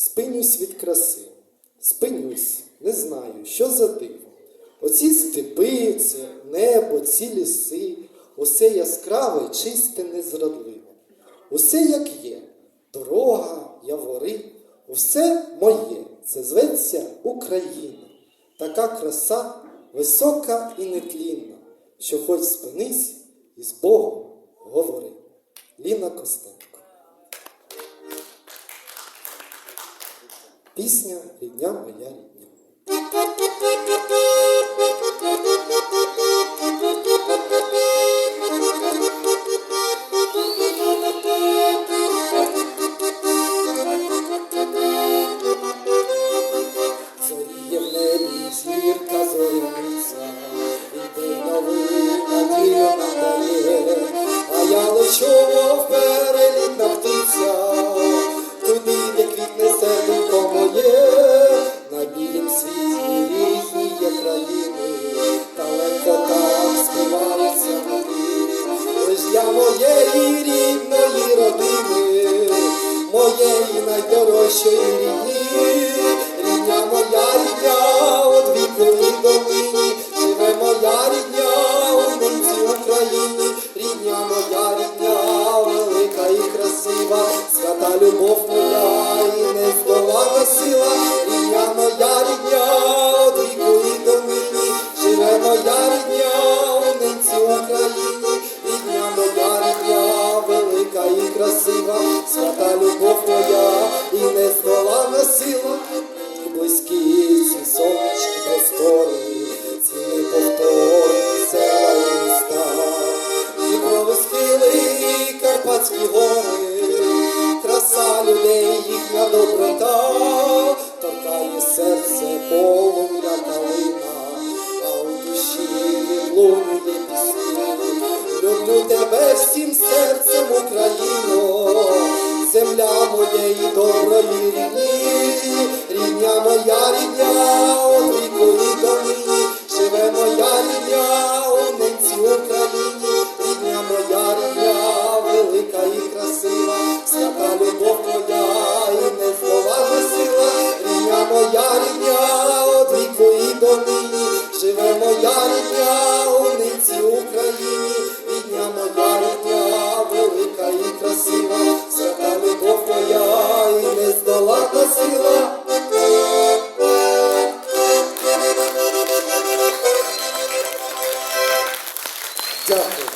Спинюсь від краси, спинюсь, не знаю, що за диво. Оці степи, це небо, ці ліси, усе яскраве, чисте, незрадливе. Усе як є, дорога, явори, усе моє, це зветься Україна. Така краса висока і нетлінна, що хоч спинись і з Богом говори. Ліна Костенко. Пісня Рідня моя рідня. Свята любов моя і нездолана сила, рідня моя рідня, от віку і домині, живе моя рідня, у ненці Україні, рідня моя рідня, велика і красива, свята любов моя і і близькі ці сонячні ці неповторні села і і провискили Карпатські гори, краса людей, їхня доброта, торкає серце полум'я калина, а у душі відлунює пісні. Земля моєї доброї рідні, рідня моя рідня, у віку і доміні, живе моя рідня, у ненці Україні, рідня моя рідня, велика і красива, свята любов твоя і нездолана сила, рідня моя рідня, у віку і доміні, живе моя рідня, Justin.